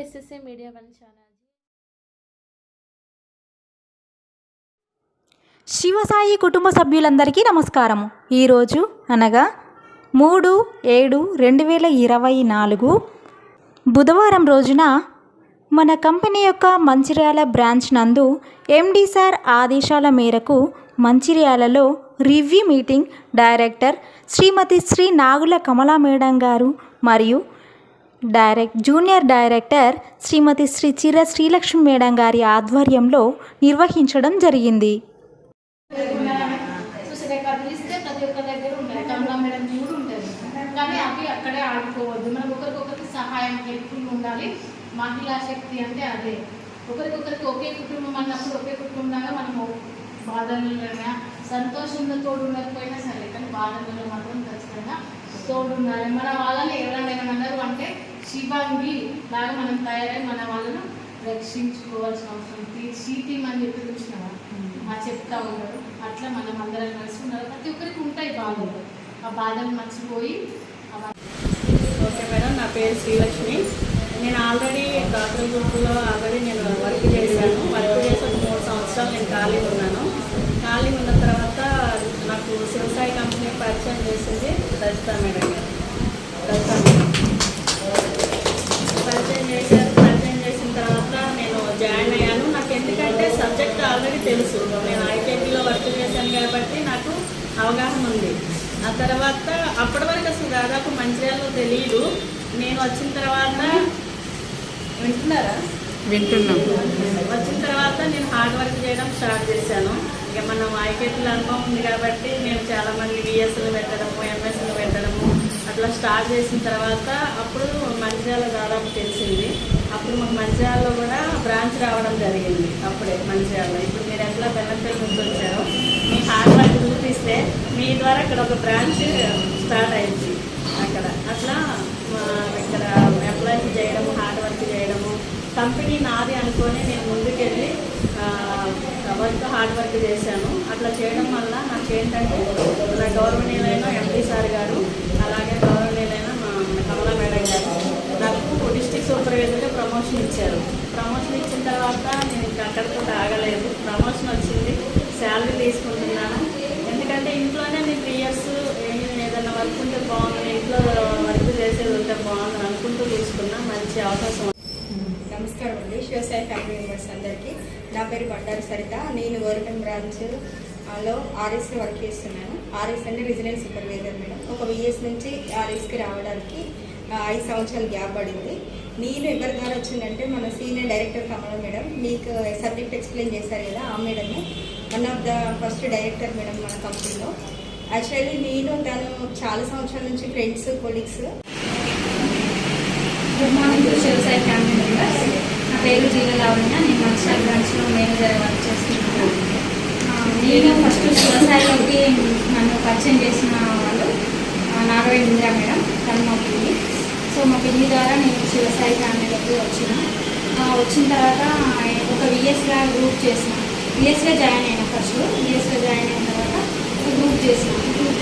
SSA media one channel Shivasai కుటుంబ సభ్యులందరికీ నమస్కారము. ఈరోజు అనగా మూడు ఏడు రెండు వేల ఇరవై నాలుగు బుధవారం రోజున మన కంపెనీ యొక్క మంచిర్యాల బ్రాంచ్ నందు ఎండి సార్ ఆదేశాల మేరకు మంచిర్యాలలో review meeting director Shrimati Shri Nagula Kamala madam గారు మరియు direct junior director Shrimati Shri Chira Srilakshmi madam గారి ఆధ్వర్యంలో నిర్వహించడం జరిగింది. మహిళా శక్తి అంటే అదే. ఒకరికొకరికి ఒకే కుటుంబం అన్నప్పుడు ఒకే కుటుంబంగా మనము బాధలైనా సంతోషంలో తోడు ఉండకపోయినా సరే కానీ బాధలలో మాత్రం ఖచ్చితంగా తోడు ఉండాలి మన వాళ్ళని ఎవరైనా అన్నారు అంటే శివాంగి లాగా మనం తయారై మన వాళ్ళను రక్షించుకోవాల్సిన అవసరం. షీటీమ్ అని చెప్పి చూసినావా? మా చెప్తా ఉన్నారు. అట్లా మనం అందరం కలిసి ఉన్నారు ప్రతి ఒక్కరికి ఉంటాయి బాధలు ఆ బాధలు మర్చిపోయి ఓకే మేడం నా పేరు శ్రీలక్ష్మి. నేను ఆల్రెడీ డాక్టర్ గ్రూప్లో ఆల్రెడీ నేను వర్క్ చేశాను. వర్క్ చేసి మూడు సంవత్సరాలు నేను ఖాళీ ఉన్నాను. ఖాళీ ఉన్న తర్వాత నాకు శివసాయి కంపెనీ పరిచయం చేసింది రజిత మేడం గారు. రజిత మేడం. చేశారు పరిచయం చేసిన తర్వాత నేను జాయిన్ అయ్యాను. నాకు ఎందుకంటే సబ్జెక్ట్ ఆల్రెడీ తెలుసు. నేను ఐకేపీలో వర్క్ చేశాను కాబట్టి నాకు అవగాహన ఉంది. ఆ తర్వాత అప్పటి వరకు అసలు దాదాపు మంచిర్యాలలో తెలియదు నేను వచ్చిన తర్వాత వింటున్నారా? వింటున్నాం. వచ్చిన తర్వాత నేను హార్డ్ వర్క్ చేయడం స్టార్ట్ చేశాను. ఇక మనం ఐకేపీలో అనుభవం ఉంది కాబట్టి నేను చాలా మంది విఎస్లు పెట్టడము ఎంఎస్లు పెట్టడము అట్లా స్టార్ట్ చేసిన తర్వాత అప్పుడు మంచిర్యాల దాదాపు తెలిసింది. అప్పుడు మాకు మంచిర్యాలలో కూడా బ్రాంచ్ రావడం జరిగింది అప్పుడే మంచిర్యాలలో. ఇప్పుడు మీరు ఎట్లా బెల్లంపల్లి నుంచి వచ్చారో మీ హార్డ్ వర్క్ చూపిస్తే మీ ద్వారా ఇక్కడ ఒక బ్రాంచ్ స్టార్ట్ అయింది అక్కడ. అట్లా మా ఇక్కడ ఎంప్లాయీస్ చేయడము హార్డ్ వర్క్ చేయడము కంపెనీ నాది అనుకొని నేను ముందుకెళ్ళి వర్క్ హార్డ్ వర్క్ చేశాను అట్లా చేయడం వల్ల నాకు ఏంటంటే నా గౌరవనీయులైన ఎంపీ సార్ గారు అలాగే గౌరవనీయులైన మా మన కమలా మేడం గారు సూపర్ డిస్టిక్ సూపర్వైజర్గా ప్రమోషన్ ఇచ్చారు. ప్రమోషన్ ఇచ్చిన తర్వాత నేను ఇంకా అక్కడితో ఆగలేదు. ప్రమోషన్ వచ్చింది. శాలరీ తీసుకుంటున్నాను. ఎందుకంటే ఇంట్లోనే నేను త్రీ ఇయర్స్ ఏదైనా వర్క్ ఉంటే బాగుంది. ఇంట్లో వర్క్ చేసేది ఉంటే బాగుంది అనుకుంటూ తీసుకున్నా. మంచి అవకాశం. నమస్కారం అండి. శివసాయి ఫ్యామిలీ మెంబర్స్ అందరికీ. నా పేరు బండారు సరిత. నేను గౌరవం బ్రాంచ్లో ఆర్ఎస్లో వర్క్ చేస్తున్నాను. ఆర్ఎస్ అంటే రీజనల్ సూపర్వైజర్ మేడం. ఒక విఎస్ నుంచి ఆర్ఎస్కి రావడానికి ఐదు సంవత్సరాలు గ్యాప్ పడింది. నేను ఎవరి ద్వారా వచ్చిందంటే మన సీనియర్ డైరెక్టర్ కమల మేడం. మీకు సబ్జెక్ట్ ఎక్స్ప్లెయిన్ చేశారు కదా ఆ మేడమే. One of the first director madam మన కంపెనీలో. యాక్చువల్లీ నేను తను చాలా సంవత్సరాల నుంచి friends colleagues good morning to వ్యవసాయ ఫ్యామిలీ మెంబర్స్ నా పేరు జీవ లావణ్య. నేను మంచిర్యాల బ్రాంచ్లో మేనేజర్ వర్క్ చేస్తున్నాను. నేను ఫస్ట్ వ్యవసాయంలోకి నన్ను పరిచయం చేసిన వాళ్ళు నాగవేంద్ర మేడం తను మా పిల్లి సో మా పిల్లి ద్వారా నేను వ్యవసాయ ఫ్యామిలీలోకి వచ్చిన. వచ్చిన తర్వాత ఒక విఎస్గా గ్రూప్ చేసిన. విఎస్గా జాయిన్ అయిన ఫస్ట్ విఎస్గా జాయిన్ అయిన తర్వాత గ్రూప్ చేసిన. గ్రూప్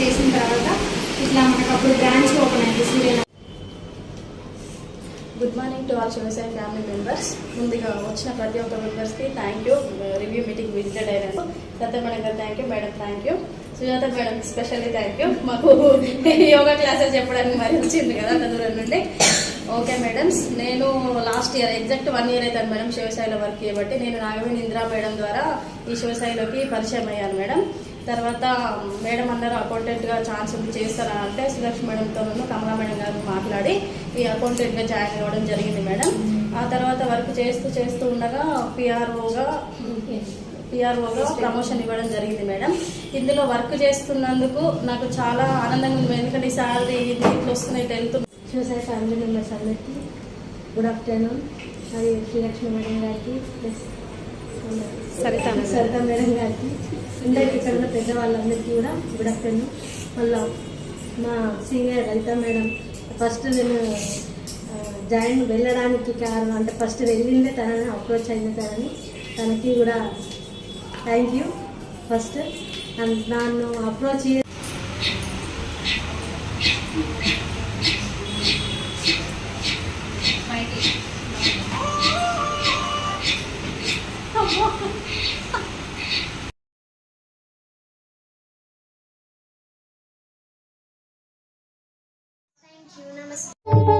చేసిన తర్వాత ఇట్లా మనకు అప్పుడు బ్రాంచ్ ఓపెన్ అయింది Surya good morning to all Sivasai family members ముందుగా వచ్చిన ప్రతి ఒక్క మెంబర్స్కి thank you review meeting visited అయినాను సత్య గారు thank you madam thank you Sujatha madam specially thank you మాకు యోగా క్లాసెస్ చెప్పడానికి మరి వచ్చింది కదా అంత దూరం నుండి. ఓకే మేడమ్స్ నేను last year exact one year అవుతాను మేడం శివసాయిలో వర్క్ చేయబట్టి నేను నాగవేణి ఇందిరా మేడం ద్వారా ఈ శివసాయిలోకి పరిచయం అయ్యాను మేడం. తర్వాత మేడం అన్నారు అకౌంటెంట్గా ఛాన్స్ ఉంది చేస్తారా అంటే సులక్ష్మి మేడంతో కమలా మేడం గారు మాట్లాడి ఈ అకౌంటెంట్గా జాయిన్ అవ్వడం జరిగింది మేడం. ఆ తర్వాత వర్క్ చేస్తూ చేస్తూ ఉండగా పిఆర్ఓగా పిఆర్ఓగా ప్రమోషన్ ఇవ్వడం జరిగింది మేడం. ఇందులో వర్క్ చేస్తున్నందుకు నాకు చాలా ఆనందంగా ఉంది ఎందుకంటే ఈ శాలరీ ఇట్లా వస్తున్నాయి వెళ్తున్నాయి వ్యవసాయ ఫ్యామిలీ మెంబర్స్ అందరికీ గుడ్ ఆఫ్టర్నూన్ మరియు శ్రీలక్ష్మి మేడం గారికి ప్లస్ సరిత. సరిత మేడం గారికి అందరికీ ఇక్కడ ఉన్న పెద్దవాళ్ళందరికీ కూడా గుడ్ ఆఫ్టర్నూన్ మళ్ళీ మా సీనియర్ లలిత మేడం ఫస్ట్ నేను జాయిన్ వెళ్ళడానికి కారణం అంటే ఫస్ట్ వెళ్ళిందే తనని అప్రోచ్ అయిన తనని తనకి కూడా Thank you. First, and now uh, approach here. Thank you. Namaste.